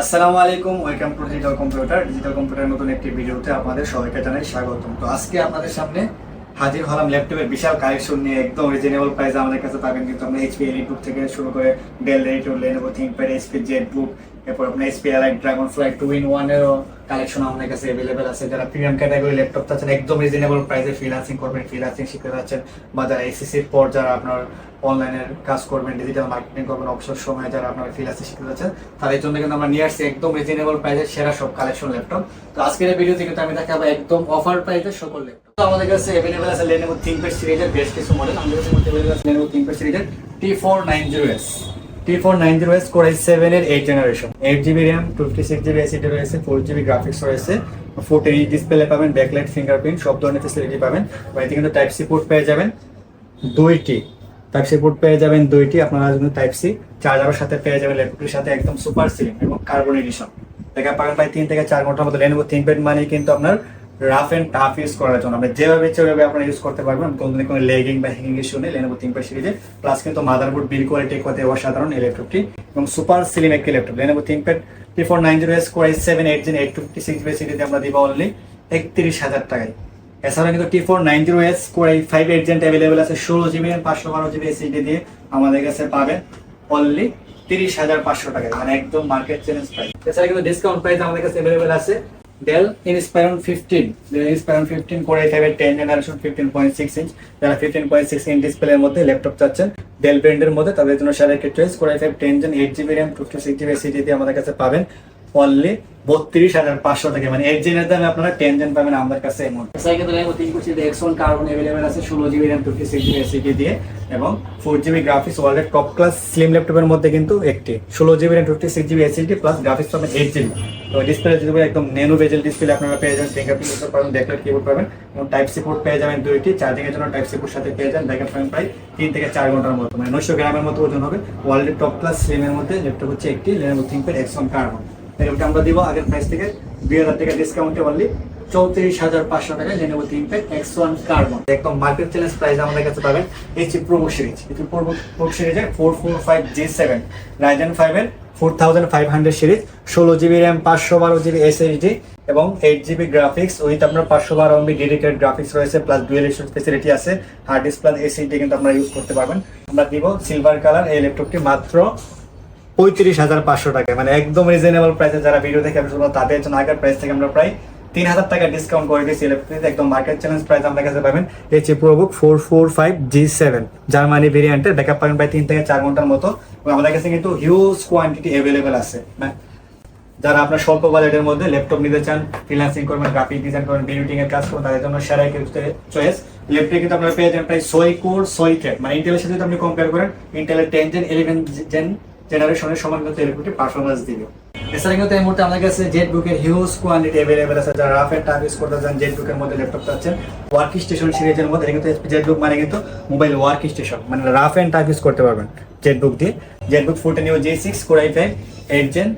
আসসালামু আলাইকুম, welcome to digital computer digital কম্পিউটারের নতুন একটি ভিডিওতে আপনাদের সবাইকে জানাই স্বাগতম। তো আজকে আপনাদের সামনে হাজির হলাম ল্যাপটপের বিশাল কালেকশন নিয়ে, একদম রিজনেবল প্রাইসে আমাদের কাছে পাবেন কিন্তু আমরা এইচপি এলিটুক থেকে শুরু করে ডেল রেডিটর Lenovo ThinkPad HP ZBook এরপর আপনার HP Elite Dragonfly two in ওয়ানেরও collection আমাদের কাছে অ্যাভেলেবেল আছে। যারা প্রিমিয়াম ক্যাটাগরি ল্যাপটপ চাচ্ছেন, একদম রিজনেবল প্রাইসে ফ্রিলান্সিং করবেন ফ্রিলান্সিং শিখতে চাচ্ছেন, বা যারা এসএসসির পর যারা আপনার অনলাইনের কাজ করবেন ডিজিটাল মার্কেটিং করবেন, অবসর সময়ে যারা আপনার ফ্রিলান্সিং শিখতে চাচ্ছেন, তাদের জন্য কিন্তু আমরা নিয়ে আসছি একদম রিজনেবল প্রাইসে সেরা সব কালেকশন ল্যাপটপ তো আজকের ভিডিও ভিডিওতে কিন্তু আমি দেখাবো একদম অফার প্রাইসে সকল ল্যাপটপ আমাদের কাছে অ্যাভেলেবেল আছে Lenovo ThinkPad সিরিজের বেশ কিছু মডেল আমাদের কাছে available T four nine zero S T four nine zero S seven এর eight generation eight GB RAM fifty six GB SSD রয়েছে ফোর জিবি গ্রাফিক্স রয়েছে ফুট এইচ ডিসপ্লে পাবেন ব্যাকলাইট ফিঙ্গারপ্রিন্ট সব ধরনের ফেসিলিটি পাবেন। বা এতে কিন্তু টাইপ সি পোর্ট পেয়ে যাবেন দুইটি। টাইপ সি পোর্ট পেয়ে যাবেন দুইটি, আপনারা কিন্তু টাইপ সি চার্জারের সাথে পেয়ে যাবেন ল্যাপটপের সাথে একদম সুপার সিলিং এবং কার্বন এডিশন দেখা পাবেন প্রায় তিন থেকে চার ঘণ্টার মতো লেনবো থিঙ্কপ্যাড মানে কিন্তু আপনার রাফ এন্ড টাফ ইউজ করার জন্য। আপনি যেভাবে ইচ্ছে ওইভাবে আপনারা ইউজ করতে পারবেন। কোনো দিন কোনো লেগিং বা হ্যাঙ্গিং ইস্যু নেই লেনোভো থিঙ্কপ্যাড সিরিজে প্লাস কিন্তু মাদারবোর্ড বিল কোয়ালিটি কথা অসাধারণ এই ল্যাপটপটি এবং সুপার সিলিম একটি laptop Lenovo ThinkPad T four nine zero S core seven eight gen eight fifty six GB সিরিজে আমরা দিব অনলি একত্রিশ হাজার টাকায়। এছাড়া কিন্তু T four nine zero S core five eight gen available আছে। ষোলো জিবি পাঁচশো বারো জিবি এসিডি দিয়ে আমাদের কাছে পাবেন অনলি তিরিশ হাজার পাঁচশো টাকায়। মানে একদম মার্কেট চ্যালেঞ্জ প্রাইস এছাড়া কিন্তু ডিসকাউন্ট প্রাইস আমাদের কাছে অ্যাভেলেবেল আছে। Dell Inspiron fifteen Dell Inspiron fifteen core এর ten generation fifteen point six inch যারা ফিফটিন পয়েন্ট সিক্স ইঞ্চ ডিসপ্লের মধ্যে ল্যাপটপ চাচ্ছেন ডেল ব্র্যান্ডের মধ্যে তাদের জন্য সেরা একটি choice core five ten gen eight GB RAM fifty six GB SSD দিয়ে আমাদের কাছে পাবেন অনলি বত্রিশ হাজার পাঁচশো টাকা। মানে এইট জেনের দামে আপনারা টেন জেন পাবেন আমাদের কাছে মুহূর্তে। সাইকেল তিন কুচি এক্স কার্বন অ্যাভেলেবেল আছে, ষোলো GB RAM fifty six GB SSD দিয়ে, এবং ফোর জিবি গ্রাফিক্স ওয়ার্ল্ডের টপ ক্লাস স্লিম ল্যাপটপের মধ্যে কিন্তু একটি। ষোলো GB RAM fifty six GB SSD plus graphics পাবেন এইট জিবি তো ডিসপ্লে যদি একদম নেনো বেজেল ডিসপ্লে আপনারা পেয়ে যাবেন ফিঙ্গারপ্রিন্ট ইউজ পাবেন ব্যাকলাইট কিবোর্ড পাবেন, এবং টাইপ সি পোর্ট পেয়ে যাবেন দুইটি চার্জিং এর জন্য টাইপ সি পোর্ট সাথে পেয়ে যাবেন ব্যাকআপ পাবেন প্রায় তিন থেকে চার ঘণ্টার মতো মানে নয়শো গ্রামের মতো ওজন হবে ওয়ার্ল্ডের টপ ক্লাস স্লিমের মধ্যে ল্যাপটপ হচ্ছে একটি Lenovo ThinkPad X one carbon এরকম আমরা দিব আগের প্রাইস থেকে দুই হাজার টাকা ডিসকাউন্টে অনলি চৌত্রিশ হাজার পাঁচশো টাকায় Lenovo ThinkPad X one carbon একদম মার্কেট চ্যালেঞ্জ প্রাইস আমাদের কাছে পাবেন এইচ প্রোবো সিরিজ এটি প্রোবো প্রো সিরিজের four four five G seven Ryzen ফাইভের four thousand five hundred series ষোলো জিবি র্যাম পাঁচশো বারো জিবি এসএসডি এবং এইট জিবি গ্রাফিক্স উইথ আপনার পাঁচশো বারো এমবি ডেডিকেটেড গ্রাফিক্স রয়েছে প্লাস ডুয়েল ফেসিলিটি আছে হার্ড ডিস্ক প্লাস এসএসডি কিন্তু আপনারা ইউজ করতে পারবেন। আমরা দিব সিলভার কালার এই ল্যাপটপটি মাত্র পঁয়ত্রিশ হাজার পাঁচশো টাকা মানে একদম রিজনেবল প্রাইসে যারা ভিডিও দেখে আমি তাদের জন্য আগের প্রাইস থেকে আমরা প্রায় তিন হাজার টাকা ডিসকাউন্ট করে দিয়েছি একদম মার্কেট চ্যালেঞ্জ প্রাইস কাছে পাবেন। Four four five G seven Germany ভেরিয়েন্টের ব্যাকআপ পাবেন প্রায় তিন থেকে চার ঘণ্টার মতো। আমাদের কাছে কিন্তু হিউজ কোয়ান্টিটি অ্যাভেলেবেল আছে হ্যাঁ? যারা আপনার স্বল্প বাজেটের মধ্যে ল্যাপটপ নিতে চান ফ্রিল্যান্সিং করবেন গ্রাফিক ডিজাইন করবেন এর কাজ করবেন, তাদের জন্য সেরা চয়েস ল্যাপটপ কিন্তু আপনারা পেয়ে যাবেন প্রায় ছয় কোর ছয় থ্রেড মানে ইন্টেলের সাথে আপনি কম্পেয়ার করেন ইন্টেলের টেন জেন ইলেভেন জেন জেনারেশনের সমান কিন্তু পারফরমেন্স দিবে। এছাড়া কিন্তু এই মুহূর্তে আমাদের কাছে জেট বুকের হিউজ কোয়ান্টিটি অ্যাভেলেবেল আছে। যারা রাফ এন্ড টাফ ইউজ করতে চান জেট বুকের মধ্যে ল্যাপটপ চাচ্ছেন ওয়ার্ক স্টেশন সিরিজের মধ্যে কিন্তু জেট বুক মানে কিন্তু মোবাইল ওয়ার্ক স্টেশন মানে রাফ এন্ড টাফ ইউজ করতে পারবেন জেট বুক দিয়ে। ZBook fourteen U G six core i five eight gen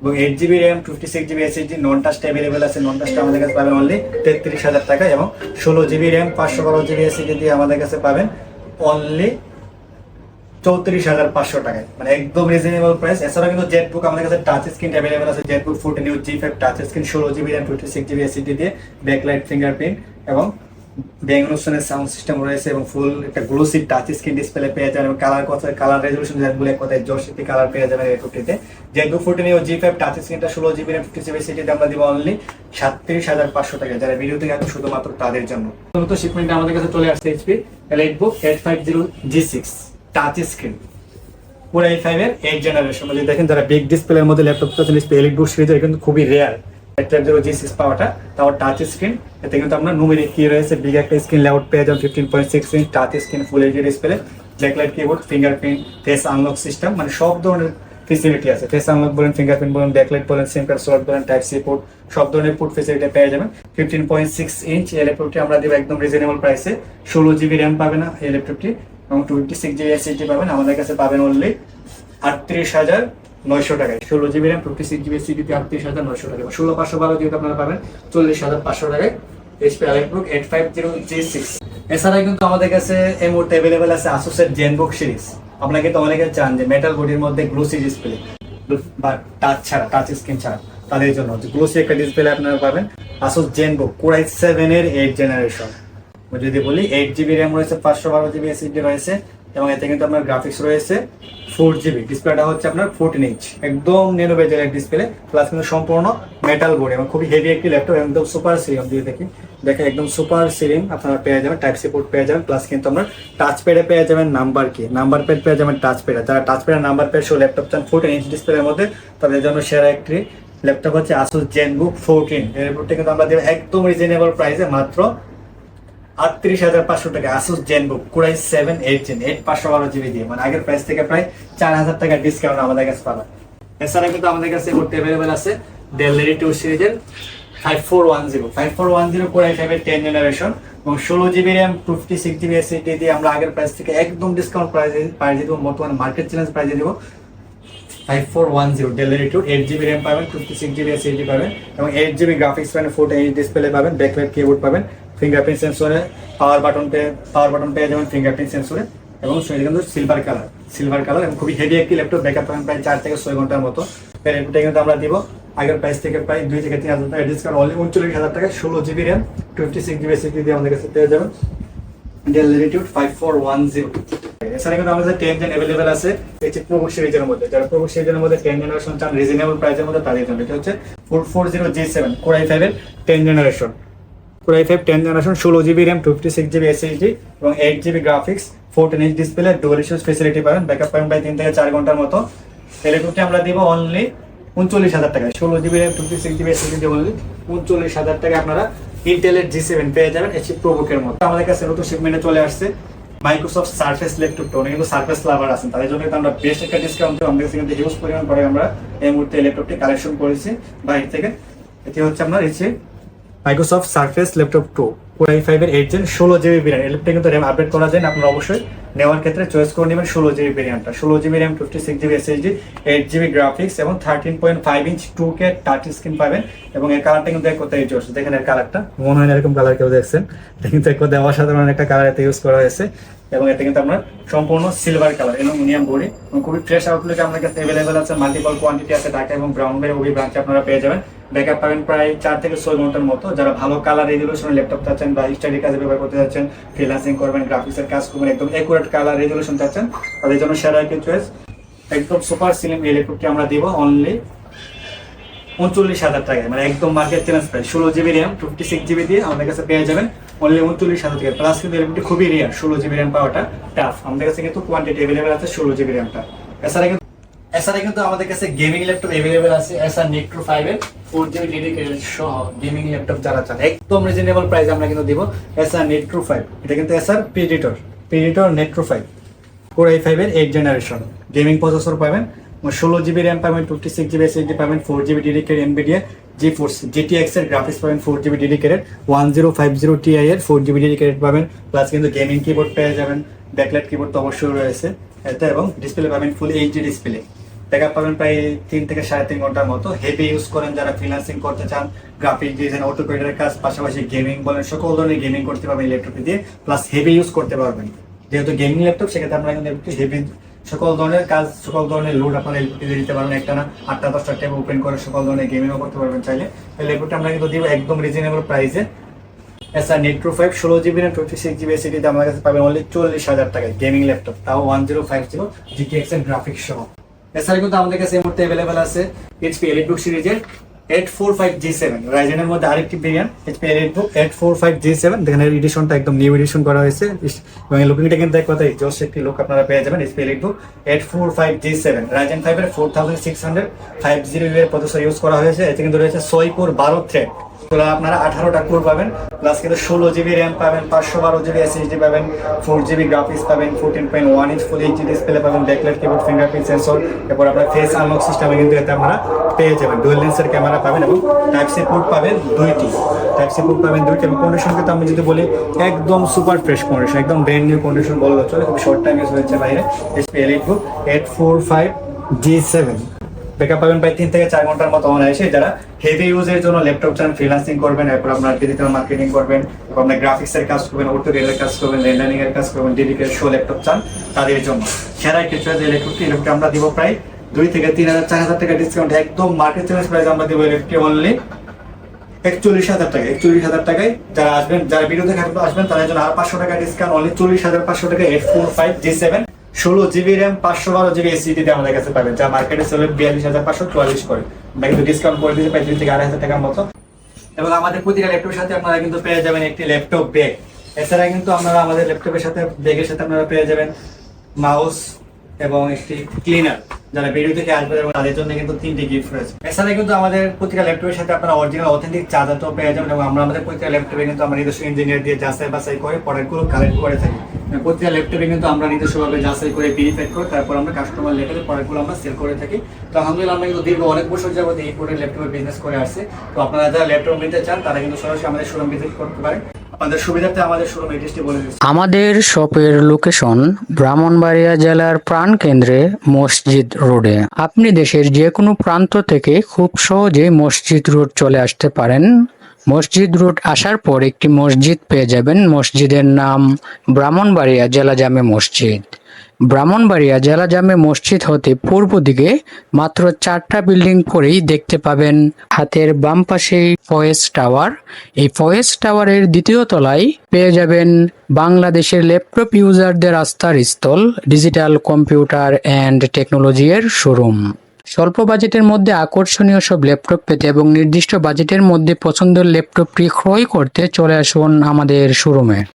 এবং eight GB RAM fifty six GB SSD non টাচটা available আছে। নন টাচটা আমাদের কাছে পাবেন অনলি তেত্রিশ হাজার টাকা এবং ষোলো জিবি র্যাম পাঁচশো বারো জিবি এসএসডি দিয়ে আমাদের কাছে পাবেন অনলি চৌত্রিশ হাজার পাঁচশো টাকায়। মানে একদম রিজনেবল প্রাইস এছাড়া কিন্তু জেট বুক আমাদের কাছে টাচ স্ক্রিন অ্যাভেলেবল আছে। ZBook fourteen U G five touch screen ষোলো GB RAM fifty six GB SSD দিয়ে ব্যাকলাইট ফিঙ্গারপ্রিন্ট এবং ব্যাংলোসনের সাউন্ড সিস্টেম রয়েছে এবং ফুল একটা গ্লোসি টাচ স্ক্রিন ডিসপ্লে পেয়ে যাবেন এবং কালার কথা কালার রেজলিউশন যেগুলো এক কথায় জোশ একটি কালার পেয়ে যাবেন এই ফিফটিতে Z fourteen U G five touch স্ক্রিনটা ষোলো জিবি র্যাম ফিফটি সিবি সিটিতে আমরা দিব অনলি সাতত্রিশ হাজার পাঁচশো টাকা যারা ভিডিও থেকে আসবে শুধুমাত্র তাদের জন্য। নতুন শিপমেন্টটা আমাদের কাছে চলে আসছে HP EliteBook eight five zero G six touch screen পুরো এই ফাইভের এইট জেনারেশন যদি দেখেন যারা বিগ ডিসপ্লের মধ্যে ল্যাপটপ চাচ্ছেন এলিট বুক সিরিজের কিন্তু খুবই রেয়ার একটা জিরো জি সিক্স পাওয়াটা তাও টাচ স্ক্রিন এতে কিন্তু আপনার নুমেরিক কি রয়েছে বিগ একটা স্ক্রিন লেআউট পেয়ে যাবেন fifteen point six inch touch screen full HD display backlight keyboard fingerprint face unlock system মানে সব ধরনের ফেসিলিটি আছে। ফেস আনলক বলেন ফিঙ্গারপ্রিন্ট বলেন ব্যাকলাইট বলেন সিম কার্ড স্লট বলেন টাইপ সি পোর্ট সব ধরনের পোর্ট ফেসিলিটি পেয়ে যাবেন। ফিফটিন পয়েন্ট সিক্স ইঞ্চ এই ল্যাপটপটি আমরা দেবো একদম রিজনেবল প্রাইসে ষোলো জিবি র্যাম পাবে না এই ল্যাপটপটি এবং two fifty six GB SSD পাবেন, আমাদের কাছে পাবেন অনলি আটত্রিশ হাজার নয়শো টাকায়। ষোলো GB RAM fifty six GB সিডিতে আটত্রিশ হাজার নয়শো টাকা ষোলো পাঁচশো বারো যেহেতু আপনারা পাবেন, চল্লিশ হাজার পাঁচশো টাকায় HP EliteBook eight five zero G six এছাড়া কিন্তু আমাদের কাছে এই মুহূর্তে অ্যাভেলেবেল আছে আসুসের জেনবুক সিরিজ আপনারা কিন্তু অনেকে চান যে মেটাল বডির মধ্যে গ্লোসি ডিসপ্লে বা টাচ ছাড়া টাচ স্ক্রিন ছাড়া, তাদের জন্য। গ্লোসি একটা ডিসপ্লে আপনারা পাবেন। আসুস জেনবো কোরাই সেভেন এর এইট জেনারেশন যদি বলি এইট জিবি র্যাম রয়েছে, পাঁচশো বারো জিবি এসএসডি রয়েছে, এবং এতে কিন্তু আপনার গ্রাফিক্স রয়েছে ফোর জিবি ডিসপ্লেটা হচ্ছে আপনার ফোরটিন ইঞ্চ একদম নেনো এক ডিসপ্লে প্লাস কিন্তু সম্পূর্ণ মেটাল বোর্ড এবং খুবই হেভি একটি ল্যাপটপ একদম সুপার সিরিয়াম দিয়ে দেখি দেখে একদম সুপার সিরিয়াম আপনারা পেয়ে যাবেন টাইপ সাপোর্ট পেয়ে যাবেন প্লাস কিন্তু আপনার টাচ প্যাডে পেয়ে যাবেন নাম্বার কি নাম্বার প্যাড পেয়ে যাবেন টাচ প্যাডে যারা টাচ প্যাডে নাম্বার প্যাড সহ ল্যাপটপ চান ফোরটিন ইঞ্চ ডিসপ্লের মধ্যে, তাদের জন্য সেরা একটি ল্যাপটপ হচ্ছে আসুস জেনবুক ফোরটিন এর রিপোর্টটা কিন্তু আমরা দেবো একদম রিজনেবল প্রাইসে মাত্র আটত্রিশ হাজার পাঁচশো টাকা আসুস জেনবুক কুড়াই সেভেন এইট জেন এইট পাঁচশো বারো জিবি দিয়ে। মানে আগের প্রাইস থেকে প্রায় চার হাজার টাকা ডিসকাউন্ট আমাদের কাছে পাবেন। এছাড়া কিন্তু আমাদের কাছে করতে অ্যাভেলেবেল আছে ডেল টু সিরিজের five four one zero five four one zero core i ফাইভের টেন জেনারেশন এবং ষোলো GB RAM fifty six GB SSD দিয়ে আমরা আগের প্রাইস থেকে একদম ডিসকাউন্ট প্রাইস প্রাইস দিব, বর্তমানে মার্কেট চ্যালেঞ্জ প্রাইস দিব। Five four one zero delivery two eight GB RAM পাবেন ফিফটি সিক্স জিবি এসএসডি পাবেন এবং এইট জিবি গ্রাফিক্স পাবেন ফোর এইচ ডিসপ্লে পাবেন ব্যাকলাইট কিবোর্ড পাবেন। ফিঙ্গারপ্রিন্ট সেন্সরে পাওয়ার বাটন পেয়ে পাওয়ার বাটন পেয়ে যাবেন ফিঙ্গারপ্রিন্ট সেন্সরে এবং সেটা কিন্তু সিলভার কালার সিলভার কালার এবং খুবই হেভি একটি ল্যাপটপ ব্যাকআপ পাবেন প্রায় চার থেকে ছয় ঘণ্টার মতো। এটা কিন্তু আমরা দিব। আগের প্রাইস থেকে প্রায় দুই থেকে তিন হাজার টাকা। ডিসকাউন্ট অনলি উনচল্লিশ হাজার টাকা ষোলো GB RAM fifty six GB SSD দিয়ে আমাদের কাছে পেয়ে যাবেন। ফাইভ ফোর ওয়ান জিরো এছাড়া কিন্তু আমাদের টেন জেন অ্যাভেলেবেল আছে। সিরিজের মধ্যে সিরিজের মধ্যে টেন জেনারেশন চান রিজনেবল প্রাইসের মধ্যে four four zero G seven core i ten generation core i five ten generation ষোলো GB RAM fifty six GB SSD এবং eight GB graphics fourteen inch display dual facility পাবেন backup পাবেন প্রায় তিন থেকে চার ঘণ্টার মতো। টেলিগ্রামটি আমরা দিব অনলি উনচল্লিশ হাজার টাকা ষোলো GB RAM fifty six GB SSD only উনচল্লিশ হাজার টাকা আপনারা ইন্টেলের জি সেভেন পেয়ে যাবেন এসি প্রোবুকের মতো। আমাদের কাছে নতুন শিপমেন্টে চলে আসছে মাইক্রোসফট সার্ফেস ল্যাপটপটা উনি কিন্তু সার্ফেস লাভার আছেন, তাদের জন্য আমরা বেস্ট একটা ডিসকাউন্ট আমাদের কাছে কিন্তু পরিমাণ করে আমরা এই মুহূর্তে ল্যাপটপটি কালেকশন করেছি। বাইরে থেকে এটি হচ্ছে আপনার এসে Microsoft Surface laptop two core i ফাইভের এইট জেন ষোলো জিবি ভেরিয়েন্ট এই ল্যাপটপ কিন্তু র্যাম আপডেট করা যায় আপনারা অবশ্যই নেওয়ার ক্ষেত্রে চয়েস করে নেবেন ষোলো জিবি ভেরিয়েন্টটা ষোলো GB RAM fifty six GB SSD eight GB graphics এবং thirteen point five inch two K touch screen পাবেন। এবং এর কালারটা কিন্তু এক কোথায় ইউজ হচ্ছে দেখেন এর কালারটা মনে হয় এরকম কালার কেউ দেখছেন। কিন্তু এক কথা অসাধারণ একটা কালার এতে ইউজ করা হয়েছে। এবং এতে কিন্তু আপনার সম্পূর্ণ সিলভার কালার অ্যালুমিনিয়াম বডি। এবং খুবই ফ্রেশ আউটলুকে আপনার কাছে অ্যাভেলেবেল আছে। মাল্টিপল কোয়ান্টিটি আছে ঢাকা এবং ব্রাউন বের ওই ব্রাঞ্চে আপনারা পেয়ে যাবেন। ব্যাকআপ পাবেন প্রায় চার থেকে ছয় ঘণ্টার মতো। যারা ভালো কালার রেজলিউশন ল্যাপটপ চাচ্ছেন বা স্টাডি কাজে ব্যবহার করতে যাচ্ছেন ফ্রিলান্সিং করবেন গ্রাফিক্সের কাজ করবেন, একদম একুরেট কালার রেজলিউশন চাচ্ছেন, তাদের জন্য সেরা একটি চয়েস একদম সুপার সিলিং এই ল্যাপটপটি আমরা দিব অনলি উনচল্লিশ হাজার টাকায় মানে একদম মার্কেট চ্যালেঞ্জ প্রাইস ষোলো GB RAM fifty six GB দিয়ে আমাদের কাছে পেয়ে যাবেন অনলি উনচল্লিশ হাজার টাকা প্লাস কিন্তু র্যামটি খুবই রিয়ার ষোলো জিবি র্যাম পাওয়াটা টাফ আমাদের কাছে কিন্তু কোয়ান্টিটি অ্যাভেলেবেল আছে ষোলো জিবি র্যামটা এছাড়া কিন্তু এছাড়া কিন্তু আমাদের কাছে গেমিং ল্যাপটপ অ্যাভেলেবেল আছে এসআর নেট্রো ফাইভ এর ফোর জিবি ডেডিকেটেড সহ গেমিং ল্যাপটপ যারা চান একদম রিজনেবল প্রাইস আমরা কিন্তু দিব এসআর নেট্রো ফাইভ এটা কিন্তু Acer Predator Predator Nitro five core i ফাইভের এইট জেনারেশন গেমিং প্রসেসর পাবেন ষোলো জিবি র্যাম পাবেন ফিফটি সিক্স জিবি এসএসডি পাবেন four GB dedicated Nvidia G four GTX এর গ্রাফিক্স পাবেন four GB dedicated one zero five zero Ti এর four GB dedicated পাবেন plus কিন্তু গেমিং কিবোর্ড পেয়ে যাবেন। ব্যাকলাইট কিবোর্ড তো অবশ্যই রয়েছে। এতে এবং ডিসপ্লে পাবেন ফুল এইচডি ডিসপ্লে ব্যাকআপ পাবেন প্রায় তিন থেকে সাড়ে তিন ঘণ্টার মতো। হেভি ইউজ করেন যারা ফ্রিল্যান্সিং করতে চান গ্রাফিক ডিজাইন অটোপেডের কাজ, পাশাপাশি গেমিং বলেন, সকল ধরনের গেমিং করতে পারবেন ল্যাপটপে দিয়ে প্লাস হেভি ইউজ করতে পারবেন। যেহেতু গেমিং ল্যাপটপ সেক্ষেত্রে আপনারা কিন্তু একটু হেভি সকল ধরনের কাজ, সকল ধরনের লোড আপনারা এলপিতে দিতে পারবেন। একটা না আটটা, দশটা ট্যাব ওপেন করে সকল ধরনের গেমিংও করতে পারবেন চাইলে। ল্যাপটপটা আমরা কিন্তু দিব একদম রিজনেবল প্রাইসে এসআর নেট্রো ফাইভ ষোলো GB RAM twenty six GB এসিডিতে আমার কাছে পাবেন অনলি চল্লিশ হাজার টাকায় গেমিং ল্যাপটপ তাও one zero five zero GTX এর গ্রাফিক্স সহ। এছাড়া কিন্তু আমাদের কাছে এই মুহূর্তে অ্যাভেলেবেল আছে এইচপি এলিটবুক সিরিজের eight four five G seven রাইজেনের মধ্যে আরেকটি variant HP EliteBook eight four five G seven এর এডিশনটা একদম নিউ এডিশন করা হয়েছে। এবং লুকিংটা কিন্তু এক কথাই জোস একটি লুক আপনারা পেয়ে যাবেন HP EliteBook eight four five G seven Ryzen ফাইভের four thousand six hundred five zero এর প্রসেসর ইউজ করা হয়েছে। এতে কিন্তু রয়েছে ছয় কোর বারো থ্রেড তোলা আপনারা আঠারোটা কোর পাবেন প্লাস কিন্তু ষোলো জিবি র্যাম পাবেন, পাঁচশো বারো জিবি এসএসডি পাবেন ফোর জিবি গ্রাফিক্স পাবেন fourteen point one inch full HD display পাবেন ব্যাকলাইট কিবোর্ড ফিঙ্গারপ্রিন্ট সেন্সর এরপর আপনার ফেস আনলক সিস্টেমে কিন্তু এতে আপনারা পেয়ে যাবেন। ডুয়েল লেন্সের ক্যামেরা পাবেন এবং টাইপ সি পোর্ট পাবেন দুইটি। টাইপ সি পোর্ট পাবেন দুইটি এবং কন্ডিশন কিন্তু আমি যদি বলি একদম সুপার ফ্রেশ কন্ডিশন একদম ব্র্যান্ড নিউ কন্ডিশন বলা চলে খুব শর্ট টাইম ইউজ হয়েছে বাইরে। HP EliteBook eight four five G seven backup পাবেন প্রায় তিন থেকে চার ঘণ্টার মতো অনায়াসে যারা হেভি ইউজের জন্য ল্যাপটপ চান ফ্রিল্যান্সিং করবেন, এরপর আপনার ডিজিটাল মার্কেটিং করবেন, এরপর আপনার গ্রাফিক্স এর কাজ করবেন অটো এর কাজ করবেন রেন্ডারিং এর কাজ করবেন ডেডিকেটেড শো ল্যাপটপ চান তাদের জন্য। সেরা একটি চয়েস ল্যাপটপটি ল্যাপটপটি আমরা দিব প্রায় দুই থেকে তিন হাজার, চার হাজার টাকা ডিসকাউন্ট একদম মার্কেট চ্যালেঞ্জ প্রাইস আমরা দেবো ল্যাপটপ অনলি একচল্লিশ হাজার টাকা একচল্লিশ হাজার টাকায় যারা আসবেন, যারা ভিডিওতে খাটতে আসবেন, তাদের জন্য আর পাঁচশো টাকা ডিসকাউন্ট অনলি চল্লিশ হাজার পাঁচশো টাকা eight four five G seven ষোলো জিবি র্যাম পাঁচশো বারো জিবি এসিডিতে আমাদের কাছে পাবেন, যা মার্কেটে চলে বিয়াল্লিশ হাজার পাঁচশো চুয়াল্লিশ করে। আমরা কিন্তু ডিসকাউন্ট করে দিতে পারি দুই থেকে আড়াই হাজার টাকার মতো। এবং আমাদের প্রতিটা ল্যাপটপের সাথে আপনারা কিন্তু পেয়ে যাবেন একটি ল্যাপটপ ব্যাগ এছাড়া কিন্তু আপনারা আমাদের ল্যাপটপের সাথে ব্যাগের সাথে আপনারা পেয়ে যাবেন মাউস এবং একটি ক্লিনার যারা ভিডিও থেকে আসবে এবং তাদের জন্য কিন্তু তিনটি গিফট রয়েছে। এছাড়া কিন্তু আমাদের প্রতিটা ল্যাপটপের সাথে আপনারা অরিজিনাল অথেন্টিক চার্জারটাও পেয়ে যাবেন এবং আমরা আমাদের প্রতিটা ল্যাপটপে কিন্তু আমরা নিজস্ব ইঞ্জিনিয়ার দিয়ে যাচাই বাছাই করে প্রোডাক্টগুলো কালেক্ট করে থাকি। প্রতিটা ল্যাপটপে কিন্তু আমরা নিজস্বভাবে যাচাই করে ভেরিফাই করে তারপর আমরা কাস্টমার লেভেলে প্রোডাক্টগুলো আমরা সেল করে থাকি। তো আলহামদুলিল্লাহ আমরা কিন্তু দীর্ঘ অনেক বছর যাবত এই প্রোডাক্ট ল্যাপটপের বিজনেস করে আসছে। তো আপনারা যারা ল্যাপটপ নিতে চান, তারা কিন্তু সরাসরি আমাদের শোরুম ভিজিট করতে পারেন। আমাদের শপের লোকেশন ব্রাহ্মণবাড়িয়া জেলার প্রাণকেন্দ্রে মসজিদ রোডে। আপনি দেশের যে কোনো প্রান্ত থেকে খুব সহজে মসজিদ রোড চলে আসতে পারেন। মসজিদ রোড আসার পর একটি মসজিদ পেয়ে যাবেন। মসজিদের নাম ব্রাহ্মণবাড়িয়া জেলা জামে মসজিদ। ব্রাহ্মণবাড়িয়া জেলা জামে মসজিদ হতে পূর্ব দিকে মাত্র চারটা বিল্ডিং করেই দেখতে পাবেন। হাতের বাম পাশেই ফয়েস টাওয়ার। এই ফয়েস টাওয়ারের দ্বিতীয় তলায় পেয়ে যাবেন বাংলাদেশের ল্যাপটপ ইউজারদের আস্থার স্থল, ডিজিটাল কম্পিউটার অ্যান্ড টেকনোলজি এর শোরুম। স্বল্প বাজেটের মধ্যে আকর্ষণীয় সব ল্যাপটপ পেতে এবং নির্দিষ্ট বাজেটের মধ্যে পছন্দের ল্যাপটপটি ক্রয় করতে চলে আসুন আমাদের শোরুমে।